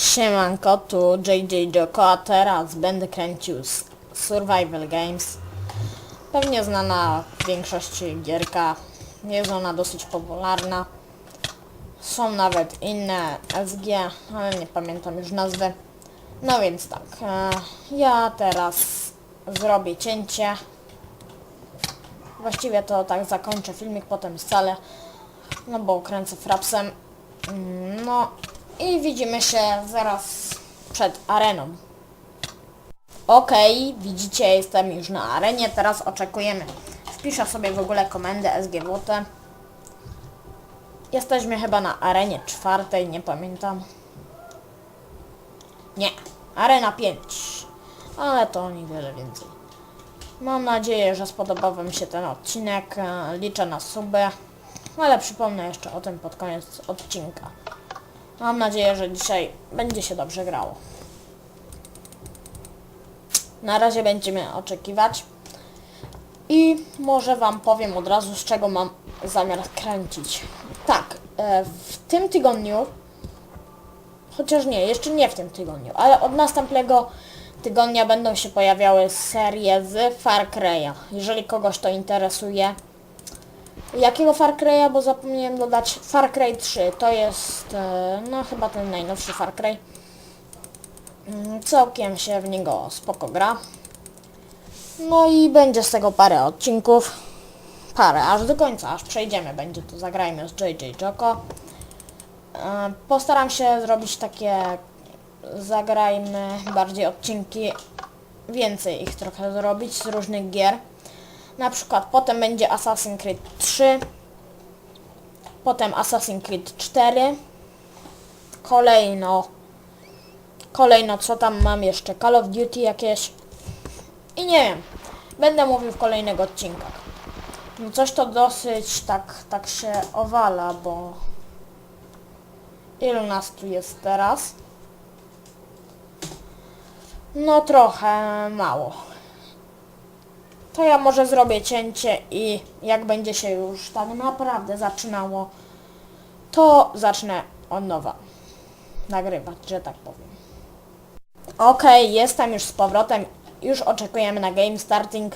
Siemanko, tu JJ Joko, a teraz będę kręcił Survival Games. Pewnie znana w większości gierka, jest ona dosyć popularna. Są nawet inne SG, ale nie pamiętam już nazwy. No więc tak, e, ja teraz zrobię cięcie. Właściwie to tak zakończę filmik, potem scalę, no bo kręcę frapsem. Mm, No i widzimy się zaraz przed areną. Okej, widzicie, jestem już na arenie, teraz oczekujemy. Wpiszę sobie w ogóle komendę SGWT. Jesteśmy chyba na arenie czwartej, nie pamiętam. Nie, arena 5. Ale to niewiele więcej. Mam nadzieję, że spodobał Wam się ten odcinek. Liczę na suby. Ale przypomnę jeszcze o tym pod koniec odcinka. Mam nadzieję, że dzisiaj będzie się dobrze grało. Na razie będziemy oczekiwać. I może Wam powiem od razu, z czego mam zamiar kręcić. Tak, e, w tym tygodniu, chociaż nie, jeszcze nie w tym tygodniu, ale od następnego tygodnia będą się pojawiały serie z Far Cry'a. Jeżeli kogoś to interesuje, Jakiego Far Cry'a, bo zapomniałem dodać Far Cry 3, to jest e, no chyba ten najnowszy Far Cry. Mm, Całkiem się w niego spoko gra. No i będzie z tego parę odcinków. Parę, aż do końca, aż przejdziemy. Będzie to Zagrajmy z JJ Joko. E, Postaram się zrobić takie Zagrajmy bardziej odcinki. Więcej ich trochę zrobić z różnych gier. Na przykład potem będzie Assassin's Creed 3, potem Assassin's Creed 4, kolejno, kolejno co tam mam jeszcze, Call of Duty jakieś? I nie wiem, będę mówił w kolejnych odcinkach. No coś to dosyć tak, tak się owala, bo ilu nas tu jest teraz? No trochę mało to ja może zrobię cięcie i jak będzie się już tak naprawdę zaczynało, to zacznę od nowa nagrywać, że tak powiem. Okej, jestem już z powrotem, już oczekujemy na game starting.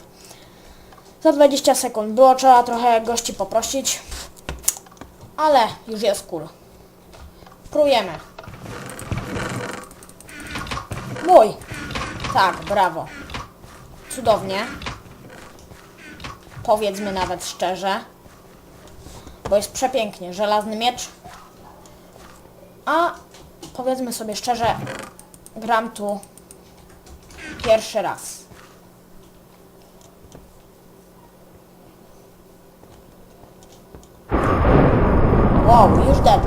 Za 20 sekund było, trzeba trochę gości poprosić, ale już jest cool. Próbujemy. Mój! Tak, brawo. Cudownie powiedzmy nawet szczerze, bo jest przepięknie, żelazny miecz, a powiedzmy sobie szczerze, gram tu pierwszy raz. Wow, już dead.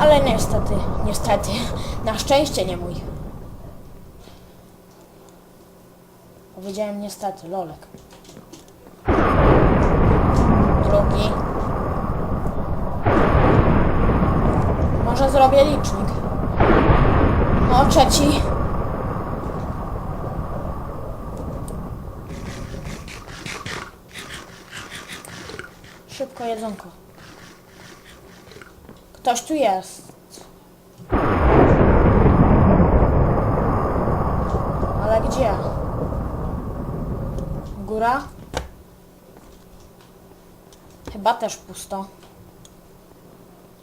Ale niestety, niestety, na szczęście nie mój. Powiedziałem niestety, lolek zrobię licznik. No, trzeci. Szybko jedzonko. Ktoś tu jest. Ale gdzie? Góra? Chyba też pusto.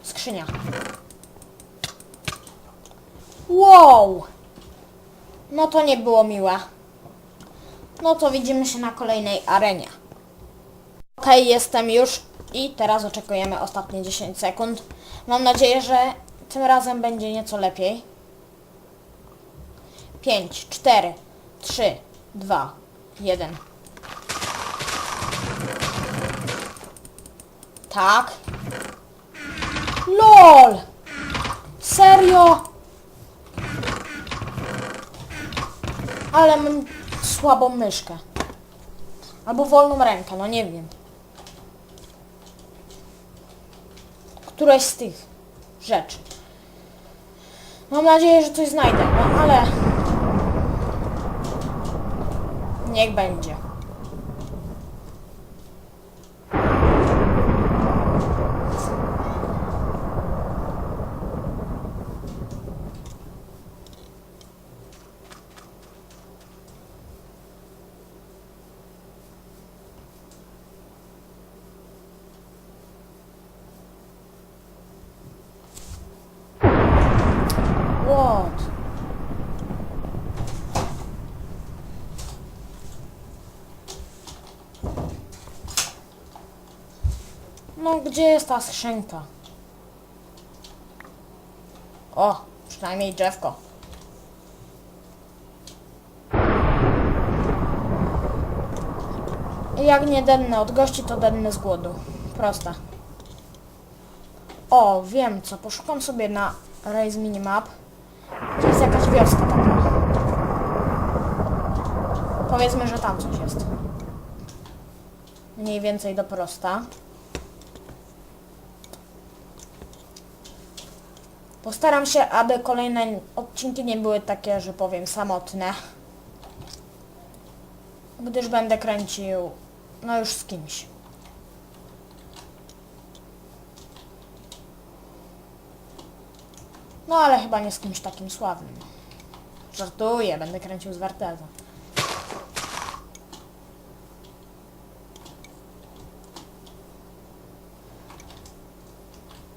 Skrzynia. Wow! No to nie było miłe. No to widzimy się na kolejnej arenie. Okej, jestem już i teraz oczekujemy ostatnie 10 sekund. Mam nadzieję, że tym razem będzie nieco lepiej. 5, 4, 3, 2, 1. Tak. LOL! Serio? Ale mam słabą myszkę. Albo wolną rękę, no nie wiem. Któreś z tych rzeczy. Mam nadzieję, że coś znajdę, no ale... Niech będzie. No, gdzie jest ta skrzynka? O, przynajmniej drzewko. Jak nie denny od gości, to denny z głodu. Prosta. O, wiem co. Poszukam sobie na Race Minimap. To jest jakaś wioska taka. Powiedzmy, że tam coś jest. Mniej więcej do prosta. Postaram się, aby kolejne odcinki nie były takie, że powiem, samotne. Gdyż będę kręcił, no już z kimś. No ale chyba nie z kimś takim sławnym. Żartuję, będę kręcił z Wartezem.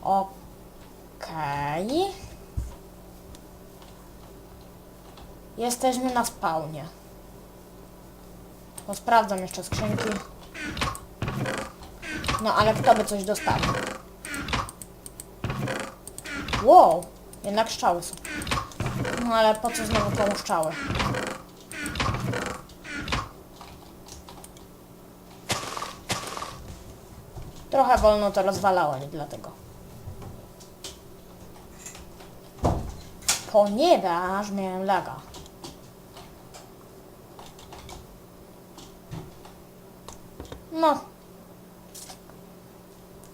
Okej. Jesteśmy na spawnie. Bo sprawdzam jeszcze skrzynki. No ale kto by coś dostawił? Wow, jednak strzały są. No ale po co znowu komu strzały? Trochę wolno to rozwalałem i dlatego. Ponieważ miałem laga. No.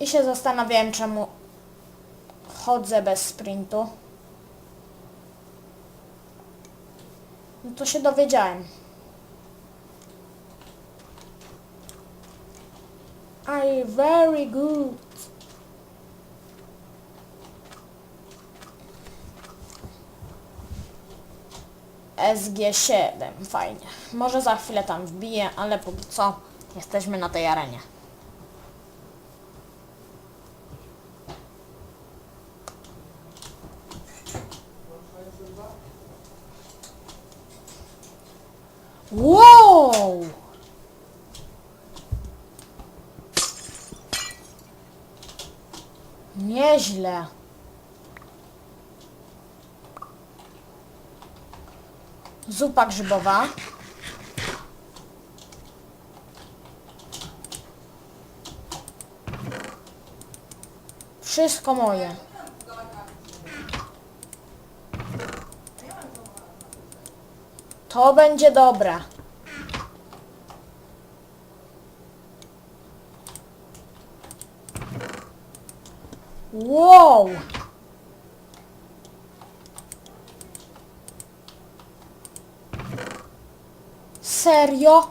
I się zastanawiałem, czemu chodzę bez sprintu. No to się dowiedziałem. I very good. SG7, fajnie. Może za chwilę tam wbiję, ale póki co jesteśmy na tej arenie. Wow! Nieźle. Zupa grzybowa. Wszystko moje. To będzie dobre. Wow! Serio?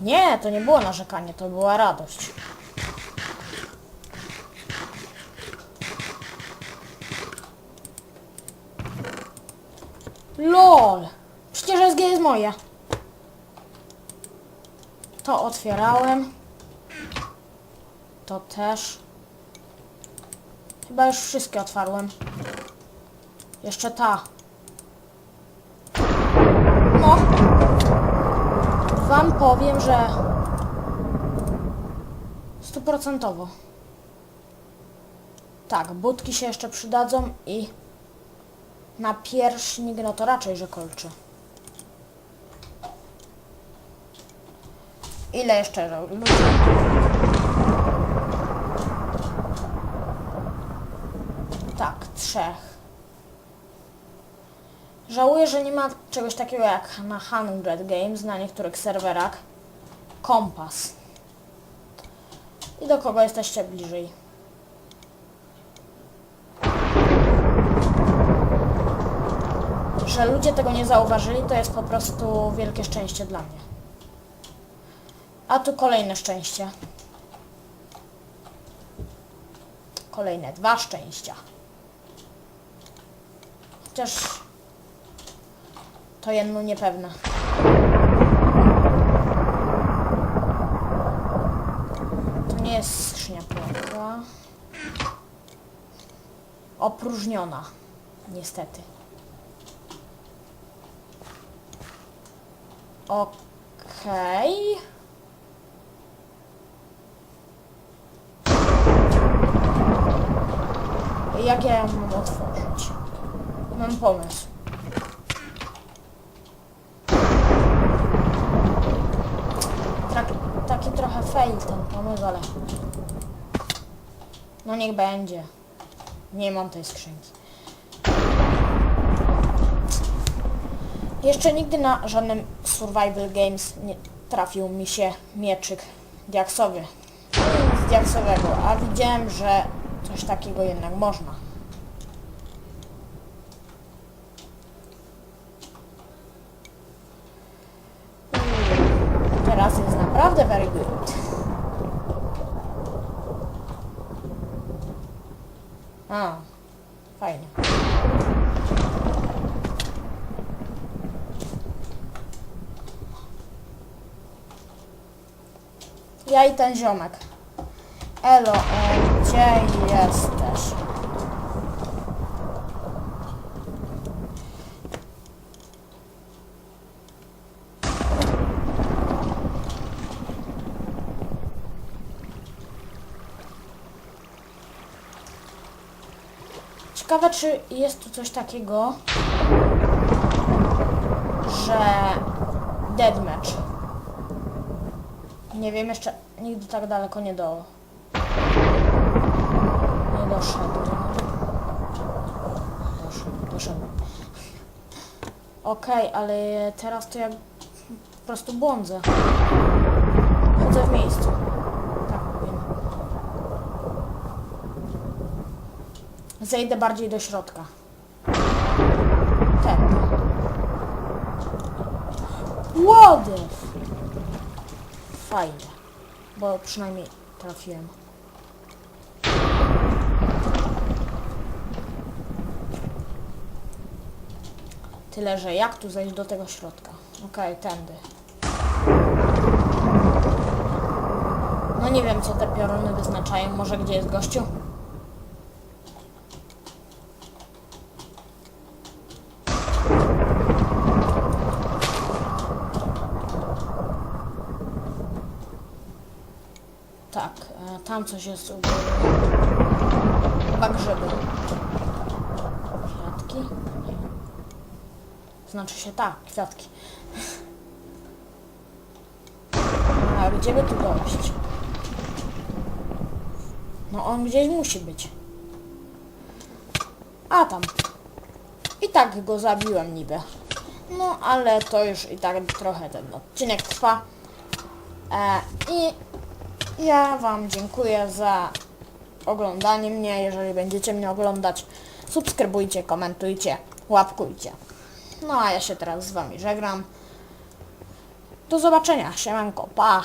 Nie, to nie było narzekanie, to była radość. LOL! Przecież SG jest moje. To otwierałem. To też. Chyba już wszystkie otwarłem. Jeszcze ta. No. Wam powiem, że stuprocentowo. Tak, budki się jeszcze przydadzą i na pierśnik, no to raczej, że kolczy. Ile jeszcze ludzi? Tak, trzech. Żałuję, że nie ma czegoś takiego jak na 100 Games na niektórych serwerach. Kompas. I do kogo jesteście bliżej? Że ludzie tego nie zauważyli, to jest po prostu wielkie szczęście dla mnie. A tu kolejne szczęście. Kolejne dwa szczęścia. Chociaż to jedno niepewne. To nie jest skrzynia pułapka. Opróżniona. Niestety. Okej. Okay. jak ja ją mam otworzyć? Mam pomysł. No niech będzie. Nie mam tej skrzynki. Jeszcze nigdy na żadnym Survival Games nie trafił mi się mieczyk diaksowy. Nic diaksowego, a widziałem, że coś takiego jednak można. Teraz jest naprawdę very good. A, fajnie. Ja i ten ziomek. Elo, e, gdzie jesteś? Ciekawe, czy jest tu coś takiego, że deadmatch. Nie wiem, jeszcze nigdy tak daleko nie do... Nie doszedłem. Doszedłem, doszedłem. Okej, ale teraz to ja po prostu błądzę. Chodzę w miejscu. Tak, wiem. Zejdę bardziej do środka. Ten. The f- Fajnie. Bo przynajmniej trafiłem. Tyle, że jak tu zejść do tego środka? Okej, tędy. No nie wiem, co te pioruny wyznaczają. Może gdzie jest gościu? Tak, e, tam coś jest u góry. Chyba grzyby. Kwiatki? Znaczy się tak, kwiatki. A gdzie by tu dojść? No on gdzieś musi być. A tam. I tak go zabiłem niby. No ale to już i tak trochę ten odcinek trwa. E, I ja Wam dziękuję za oglądanie mnie. Jeżeli będziecie mnie oglądać, subskrybujcie, komentujcie, łapkujcie. No a ja się teraz z Wami żegnam. Do zobaczenia. Siemanko. Pa.